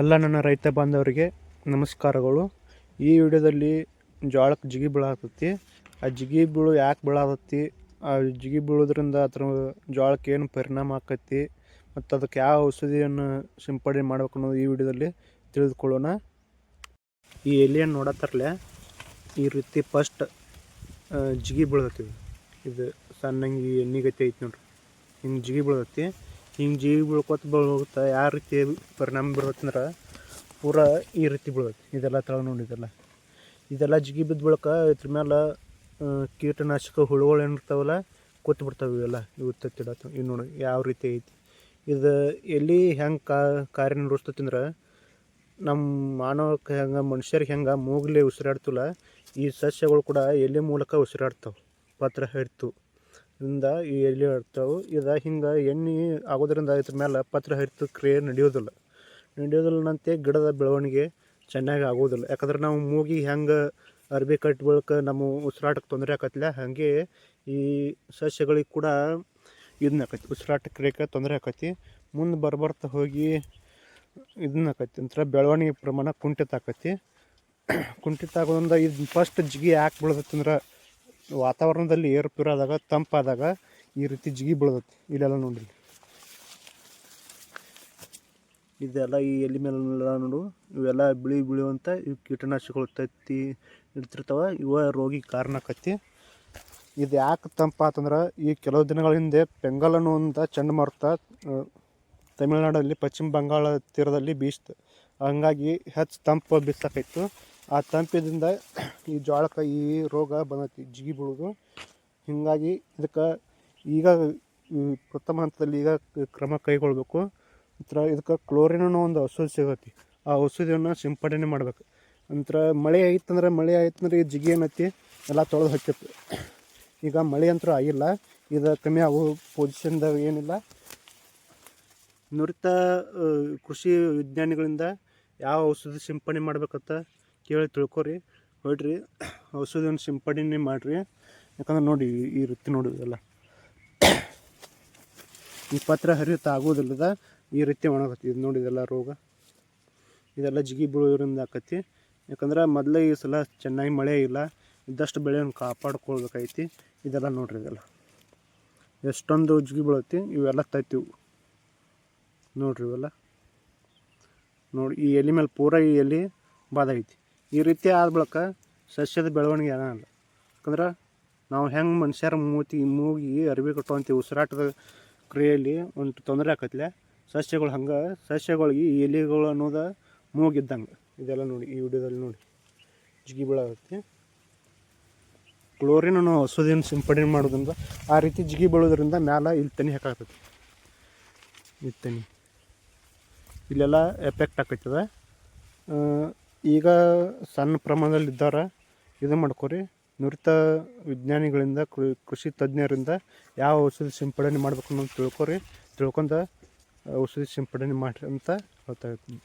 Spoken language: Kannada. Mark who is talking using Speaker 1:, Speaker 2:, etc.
Speaker 1: ಎಲ್ಲ ನನ್ನ ರೈತ ಬಾಂಧವರಿಗೆ ನಮಸ್ಕಾರಗಳು. ಈ ವಿಡಿಯೋದಲ್ಲಿ ಜೋಳಕ್ಕೆ ಜಿಗಿ ಬೀಳಾತತಿ ಆ ಜಿಗಿ ಬೀಳು ಯಾಕೆ ಬೀಳಾತತಿ ಆ ಜಿಗಿ ಬೀಳೋದ್ರಿಂದ ಅದ್ರ ಜೋಳಕ್ಕೆ ಏನು ಪರಿಣಾಮ ಆಕತಿ? ಮತ್ತು ಅದಕ್ಕೆ ಯಾವ ಔಷಧಿಯನ್ನು ಸಿಂಪಡಣೆ ಮಾಡ್ಬೇಕು ಅನ್ನೋದು ಈ ವಿಡಿಯೋದಲ್ಲಿ ತಿಳಿದುಕೊಳ್ಳೋಣ. ಈ ಎಲೆಯನ್ನು ನೋಡತ್ತರ್ಲೆ ಈ ರೀತಿ ಫಸ್ಟ್ ಜಿಗಿ ಬೀಳತ್ತೀವಿ ಇದು ಸಣ್ಣಂಗೆ ಎಣ್ಣೆಗತಿ ಐತಿ ನೋಡ್ರಿ. ಹಿಂಗೆ ಜಿಗಿ ಬೀಳತೈತಿ ಹಿಂಗೆ ಜೀವಿ ಬೀಳ್ಕೊತ ಬೀಳ್ತಾ ಯಾವ ರೀತಿ ಪರಿಣಾಮ ಬೀಳುತ್ತಂದ್ರೆ ಪೂರಾ ಈ ರೀತಿ ಬೀಳುತ್ತೆ ಇದೆಲ್ಲ ತಳ ನೋಡಿ ಇದೆಲ್ಲ. ಜಿಗಿ ಬಿದ್ದ ಬಳಿಕ ಇದ್ರ ಮೇಲೆ ಕೀಟನಾಶಕ ಹುಳುಗಳು ಏನಿರ್ತಾವಲ್ಲ ಕೊತ್ಬಿಡ್ತಾವೆ ಇವೆಲ್ಲ. ಇವು ತತ್ತಿಡತ್ತ ಇವು ನೋಡಿ ಯಾವ ರೀತಿ ಐತಿ. ಇದು ಎಲ್ಲಿ ಹೆಂಗೆ ಕಾ ಕಾರ್ಯನಿರ್ವಹಿಸ್ತೈತಿ ಅಂದ್ರೆ ನಮ್ಮ ಮಾನವಕ್ಕೆ ಹೆಂಗೆ, ಮನುಷ್ಯರಿಗೆ ಹೆಂಗೆ ಮೂಗಲಿ ಉಸಿರಾಡ್ತಿಲ್ಲ ಈ ಸಸ್ಯಗಳು ಕೂಡ ಎಲ್ಲಿ ಮೂಲಕ ಉಸಿರಾಡ್ತಾವೆ. ಪತ್ರ ಹಿಡ್ತು ಇಂದ ಈ ಎಲೆ ಇರ್ತಾವೆ ಇದು ಹಿಂಗೆ ಎಣ್ಣೆ ಆಗೋದ್ರಿಂದ ಇದ್ರ ಮೇಲೆ ಪತ್ರ ಹರಿತು, ಕ್ರಿಯೆ ನಡೆಯೋದಿಲ್ಲ. ನಡೆಯೋದಿಲ್ಲನಂತೆ ಗಿಡದ ಬೆಳವಣಿಗೆ ಚೆನ್ನಾಗಿ ಆಗೋದಿಲ್ಲ. ಯಾಕಂದ್ರೆ ನಾವು ಮೂಗಿ ಹೆಂಗೆ ಅರ್ಬಿ ಕಟ್ಟಿ ಬಳಿಕ ನಮ್ಮ ಉಸಿರಾಟಕ್ಕೆ ತೊಂದರೆ ಆಕತ್ಲ, ಹಾಗೆ ಈ ಸಸ್ಯಗಳಿಗೆ ಕೂಡ ಇದನ್ನ ಆಕತಿ ಉಸಿರಾಟ ಕ್ರಿಯೆಗೆ ತೊಂದರೆ ಆಕತಿ ಮುಂದೆ ಬರ್ಬರ್ತಾ ಹೋಗಿ ಇದನ್ನ ಆಕತಿ ಒಂಥರ ಬೆಳವಣಿಗೆ ಪ್ರಮಾಣ ಕುಂಠಿತ ಆಕತಿ ಕುಂಠಿತ ಆಗೋದ್ರಿಂದ ಇದು ಫಸ್ಟ್ ಜಿಗಿ ಯಾಕೆ ಬೀಳ್ದೈತಿ ಅಂದ್ರೆ ವಾತಾವರಣದಲ್ಲಿ ಏರುಪೇರು ಆದಾಗ ತಂಪಾದಾಗ ಈ ರೀತಿ ಜಿಗಿ ಬೀಳದತ್ತೆ ಇಲ್ಲೆಲ್ಲ ನೋಡಿ ಇದೆಲ್ಲ ಈ ಎಲೆ ಮೇಲೆಲ್ಲ ನೋಡು, ಇವೆಲ್ಲ ಬಿಳಿ ಬೀಳುವಂಥ ಇವು ಕೀಟನಾಶಕಗಳು ತತ್ತಿ ಇಡ್ತಿರ್ತಾವ. ಇವ ರೋಗಿ ಕಾರಣ ಆಕತಿ. ಇದು ಯಾಕೆ ತಂಪಾತಂದ್ರೆ ಈ ಕೆಲವು ದಿನಗಳ ಹಿಂದೆ ಪೆಂಗಲ್ ಅನ್ನುವಂಥ ಚಂಡಮಾರುತ ತಮಿಳುನಾಡಲ್ಲಿ ಪಶ್ಚಿಮ ಬಂಗಾಳ ತೀರದಲ್ಲಿ ಬೀಸ್ತು. ಹಂಗಾಗಿ ಹೆಚ್ಚು ತಂಪು ಬೀಸಕೈತು. ಆ ತಂಪಿದಿಂದ ಈ ಜೋಳಕ್ಕೆ ಈ ರೋಗ ಬಂದೈತಿ, ಜಿಗಿ ಬೀಳೋದು. ಹೀಗಾಗಿ ಇದಕ್ಕೆ ಈಗ ಪ್ರಥಮ ಹಂತದಲ್ಲಿ ಈಗ ಕ್ರಮ ಕೈಗೊಳ್ಬೇಕು. ನಂತರ ಇದಕ್ಕೆ ಕ್ಲೋರಿನ್ ಅನ್ನೋ ಒಂದು ಔಷಧಿ ಸಿಗತ್ತೆ ಆ ಔಷಧಿಯನ್ನು ಸಿಂಪಡಣೆ ಮಾಡ್ಬೇಕು. ನಂತರ ಮಳೆ ಐತಂದ್ರೆ ಮಳೆ ಆಯ್ತಂದ್ರೆ ಈ ಜಿಗಿ ಏನೈತಿ, ಎಲ್ಲ ತೊಳೆದು ಹಾಕಿತ್ತು ಈಗ ಮಳೆ ಅಂತೂ ಆಗಿಲ್ಲ. ಇದು ಕಮ್ಮಿ ಆಗೋ ಪೊಸಿಷನ್ದಾಗ ಏನಿಲ್ಲ. ನುರಿತ ಕೃಷಿ ವಿಜ್ಞಾನಿಗಳಿಂದ ಯಾವ ಔಷಧಿ ಸಿಂಪಡಣೆ ಮಾಡ್ಬೇಕಂತ ಕೇಳಿ ತಿಳ್ಕೊರಿ ಹೊಡ್ರಿ ಔಷಧಿಯನ್ನು ಸಿಂಪಡಣೆ ಮಾಡಿರಿ. ಯಾಕಂದ್ರೆ ನೋಡಿ ಈ- ರೀತಿ ನೋಡಿ ಇದೆಲ್ಲ. ಈ ಪತ್ರ ಹರಿಯುತ್ತ ಆಗೋದಿಲ್ಲದ ಈ ರೀತಿ ಒಣಗತ್ತಿ. ಇದು ನೋಡಿ ಇದೆಲ್ಲ ರೋಗ. ಇದೆಲ್ಲ ಜಿಗಿ ಬೀಳೋದ್ರಿಂದ ಆಕತಿ. ಯಾಕಂದ್ರೆ ಮೊದಲೇ ಈ ಸಲ ಚೆನ್ನಾಗಿ ಮಳೆ ಇಲ್ಲ. ಇದ್ದಷ್ಟು ಬೆಳೆಯನ್ನು ಕಾಪಾಡ್ಕೊಳ್ಬೇಕೈತಿ ಇದೆಲ್ಲ ನೋಡ್ರಿ ಇದೆಲ್ಲ. ಎಷ್ಟೊಂದು ಜಿಗಿ ಬೀಳತ್ತಿ, ಇವೆಲ್ಲ ತತ್ತಿವು. ನೋಡ್ರಿ ಇವೆಲ್ಲ. ನೋಡಿ ಈ ಎಲೆ ಮೇಲೆ ಪೂರ ಈ ಎಲೆ ಬಾದ ಐತಿ ಈ ರೀತಿ ಆದ ಬಳಿಕ ಸಸ್ಯದ ಬೆಳವಣಿಗೆ ಆಗಲ್ಲ ಯಾಕಂದ್ರೆ ನಾವು ಹೆಂಗೆ ಮನುಷ್ಯರ ಮೂತಿ, ಮೂಗಿ ಅರಿವಿ ಕಟ್ಟುವಂಥ ಉಸಿರಾಟದ ಕ್ರಿಯೆಯಲ್ಲಿ ಒಂದು ತೊಂದರೆ ಆಕತ್ಲೆ, ಸಸ್ಯಗಳು ಹಂಗೆ, ಸಸ್ಯಗಳಿಗೆ ಈ ಎಲೆಗಳು ಅನ್ನೋದು ಮೂಗಿದ್ದಂಗೆ ಇದೆಲ್ಲ ನೋಡಿ, ಈ ವಿಡಿಯೋದಲ್ಲಿ ನೋಡಿ. ಜಿಗಿ ಬೀಳಾಗುತ್ತೆ ಕ್ಲೋರಿನ್ ಅನ್ನೋ ಔಷಧಿಯನ್ನು ಸಿಂಪಡಣೆ ಮಾಡೋದ್ರಿಂದ ಆ ರೀತಿ ಜಿಗಿ ಬೀಳೋದ್ರಿಂದ ಮ್ಯಾಲ ಇಲ್ಲಿ ತನಿ ಹಾಕಾಕತ್ತೆ. ಇಲ್ಲಿ ತನಿ ಇಲ್ಲೆಲ್ಲ ಎಫೆಕ್ಟ್ ಆಕೈತದ. ಈಗ ಸಣ್ಣ ಪ್ರಮಾಣದಲ್ಲಿ ಇದ್ದಾರ ಇದು ಮಾಡ್ಕೊರಿ. ನುರಿತ ವಿಜ್ಞಾನಿಗಳಿಂದ ಕೃಷಿ ತಜ್ಞರಿಂದ ಯಾವ ಔಷಧಿ ಸಿಂಪಡಣೆ ಮಾಡ್ಬೇಕು ಅನ್ನೋದು ತಿಳ್ಕೊರಿ. ತಿಳ್ಕೊಂಡು, ಔಷಧಿ ಸಿಂಪಡಣೆ ಮಾಡಿರಿ ಅಂತ ಹೇಳ್ತಾ ಇರ್ತೀನಿ